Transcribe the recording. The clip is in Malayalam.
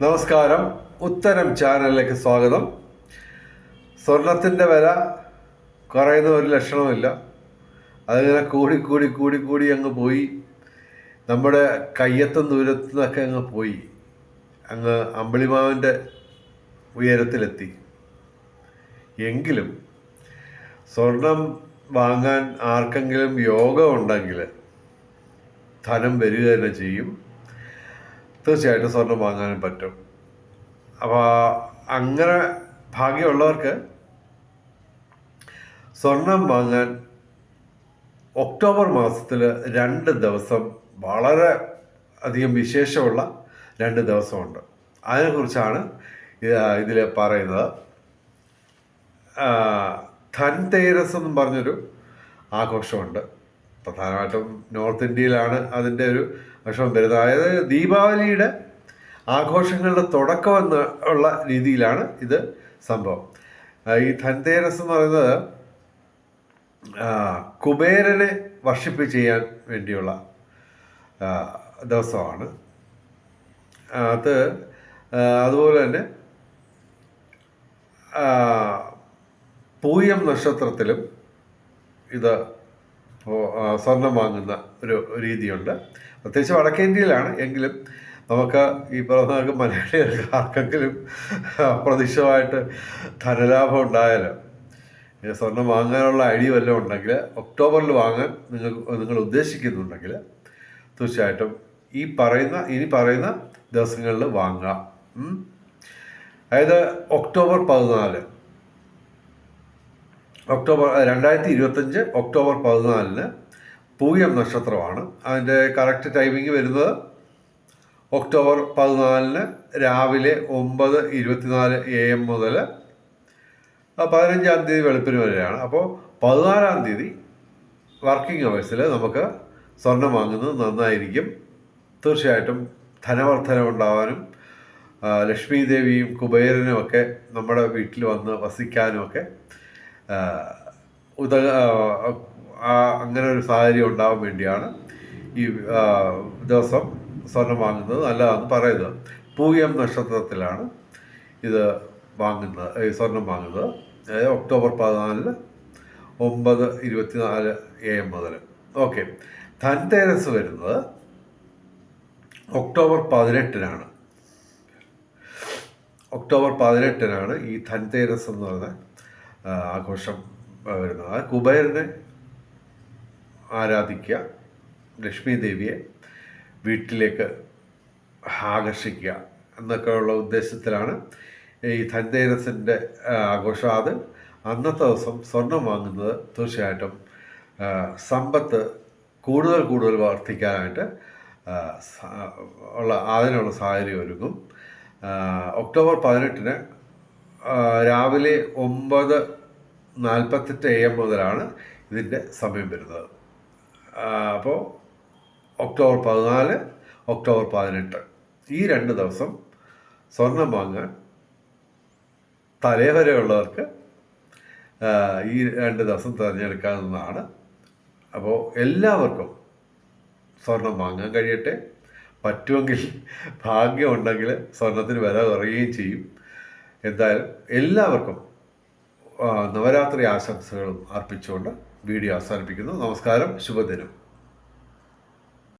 നമസ്കാരം. ഉത്തരം ചാനലിലേക്ക് സ്വാഗതം. സ്വർണത്തിന്റെ വില കുറയുന്ന ഒരു ലക്ഷണമില്ല അതിങ്ങനെ കൂടി കൂടി കൂടി കൂടി അങ്ങ് പോയി. നമ്മുടെ കയ്യത്തും ദൂരത്തു നിന്നൊക്കെ അങ്ങ് പോയി. അങ്ങ് അമ്പിളിമാവിന്റെ ഉയരത്തിലെത്തി. എങ്കിലും സ്വർണം വാങ്ങാൻ ആർക്കെങ്കിലും യോഗം ഉണ്ടെങ്കിൽ ധനം വരിക തന്നെ ചെയ്യും. തീർച്ചയായിട്ടും സ്വർണം വാങ്ങാനും പറ്റും. അപ്പോൾ അങ്ങനെ ഭാഗ്യമുള്ളവർക്ക് സ്വർണം വാങ്ങാൻ ഒക്ടോബർ മാസത്തിൽ രണ്ട് ദിവസം വളരെ അധികം വിശേഷമുള്ള രണ്ട് ദിവസമുണ്ട്. അതിനെക്കുറിച്ചാണ് ഇതിൽ പറയുന്നത്. ധൻതേരസ് എന്നും പറഞ്ഞൊരു ആഘോഷമുണ്ട്. പ്രധാനമായിട്ടും നോർത്ത് ഇന്ത്യയിലാണ് അതിന്റെ ഒരു ആഘോഷം വരുന്നത് അതായത് ദീപാവലിയുടെ ആഘോഷങ്ങളുടെ തുടക്കം എന്ന് ഉള്ള രീതിയിലാണ് ഇത് സംഭവം. ഈ ധൻതേരസ് എന്ന് പറയുന്നത് കുബേരനെ വർഷിപ്പ് ചെയ്യാൻ വേണ്ടിയുള്ള ദിവസമാണ്. അത് അതുപോലെ തന്നെ പൂയം നക്ഷത്രത്തിലും ഇത് സ്വർണം വാങ്ങുന്ന ഒരു രീതിയുണ്ട്. പ്രത്യേകിച്ച് വടക്കേന്ത്യയിലാണ് എങ്കിലും നമുക്ക് ഈ പറഞ്ഞ മലയാളികൾക്ക് ആർക്കെങ്കിലും അപ്രതീക്ഷിതമായിട്ട് ധനലാഭം ഉണ്ടായാലും സ്വർണം വാങ്ങാനുള്ള ഐഡിയ വല്ലതും ഉണ്ടെങ്കിൽ ഒക്ടോബറിൽ വാങ്ങാൻ നിങ്ങൾ നിങ്ങൾ ഉദ്ദേശിക്കുന്നുണ്ടെങ്കിൽ തീർച്ചയായിട്ടും ഈ പറയുന്ന ഇനി പറയുന്ന ദിവസങ്ങളിൽ വാങ്ങാം. അതായത് ഒക്ടോബർ പതിനാല് ഒക്ടോബർ രണ്ടായിരത്തി ഇരുപത്തഞ്ച് ഒക്ടോബർ പതിനാലിന് പൂയം നക്ഷത്രമാണ്. അതിന്റെ കറക്റ്റ് ടൈമിംഗ് വരുന്നത് ഒക്ടോബർ പതിനാലിന് രാവിലെ ഒമ്പത് ഇരുപത്തിനാല് എ എം മുതൽ പതിനഞ്ചാം തീയതി വെളുപ്പിന് വരെയാണ്. അപ്പോൾ പതിനാലാം തീയതി വർക്കിംഗ് അവേഴ്സിൽ നമുക്ക് സ്വർണം വാങ്ങുന്നത് നന്നായിരിക്കും. തീർച്ചയായിട്ടും ധനവർദ്ധന ഉണ്ടാവാനും ആ, ലക്ഷ്മി ദേവിയും കുബേരനും ഒക്കെ നമ്മുടെ വീട്ടിൽ വന്ന് വസിക്കാനും ആ, അങ്ങനെ ഒരു സാഹചര്യം ഉണ്ടാവാൻ വേണ്ടിയാണ് ഈ ദിവസം സ്വർണം വാങ്ങുന്നത്. നല്ലതാണെന്ന് പറയുന്നത്. പൂയം നക്ഷത്രത്തിലാണ് ഇത് വാങ്ങുന്നത് ഈ സ്വർണം വാങ്ങുന്നത്. അതായത് ഒക്ടോബർ പതിനാലിന് ഒമ്പത് ഇരുപത്തിനാല് എ എം മുതൽ. ഓക്കെ. ധൻതേരസ് വരുന്നത് ഒക്ടോബർ പതിനെട്ടിനാണ്. ഒക്ടോബർ പതിനെട്ടിനാണ് ഈ ധൻതേരസ് എന്ന് ആ, ആഘോഷം വരുന്നത്. ആ കുബേരനെ ആരാധിക്കുക ലക്ഷ്മി ദേവിയെ വീട്ടിലേക്ക് ആകർഷിക്കുക എന്നൊക്കെയുള്ള ഉദ്ദേശത്തിലാണ് ഈ ധൻതേരസിന്റെ ആഘോഷം. അത് അന്നത്തെ ദിവസം സ്വർണം വാങ്ങുന്നത് തീർച്ചയായിട്ടും സമ്പത്ത് കൂടുതൽ കൂടുതൽ വർദ്ധിക്കാനായിട്ട് ഉള്ള അതിനുള്ള സാഹചര്യം ഒരുങ്ങും ഒക്ടോബർ പതിനെട്ടിന് രാവിലെ ഒമ്പത് നാൽപ്പത്തെട്ട് എ എം മുതലാണ് ഇതിന്റെ സമയം വരുന്നത്. അപ്പോൾ ഒക്ടോബർ പതിനാല് ഒക്ടോബർ പതിനെട്ട്. ഈ രണ്ട് ദിവസം സ്വർണം വാങ്ങാൻ തലേവരെയുള്ളവർക്ക് ഈ രണ്ട് ദിവസം തിരഞ്ഞെടുക്കാവുന്നതാണ്. അപ്പോൾ എല്ലാവർക്കും സ്വർണം വാങ്ങാൻ കഴിയട്ടെ. പറ്റുമെങ്കിൽ ഭാഗ്യമുണ്ടെങ്കിൽ സ്വർണത്തിന് വില കുറയുകയും ചെയ്യും. എന്തായാലും എല്ലാവർക്കും നവരാത്രി ആശംസകളും അർപ്പിച്ചുകൊണ്ട് വീഡിയോ അവസാനിപ്പിക്കുന്നു. നമസ്കാരം ശുഭദിനം.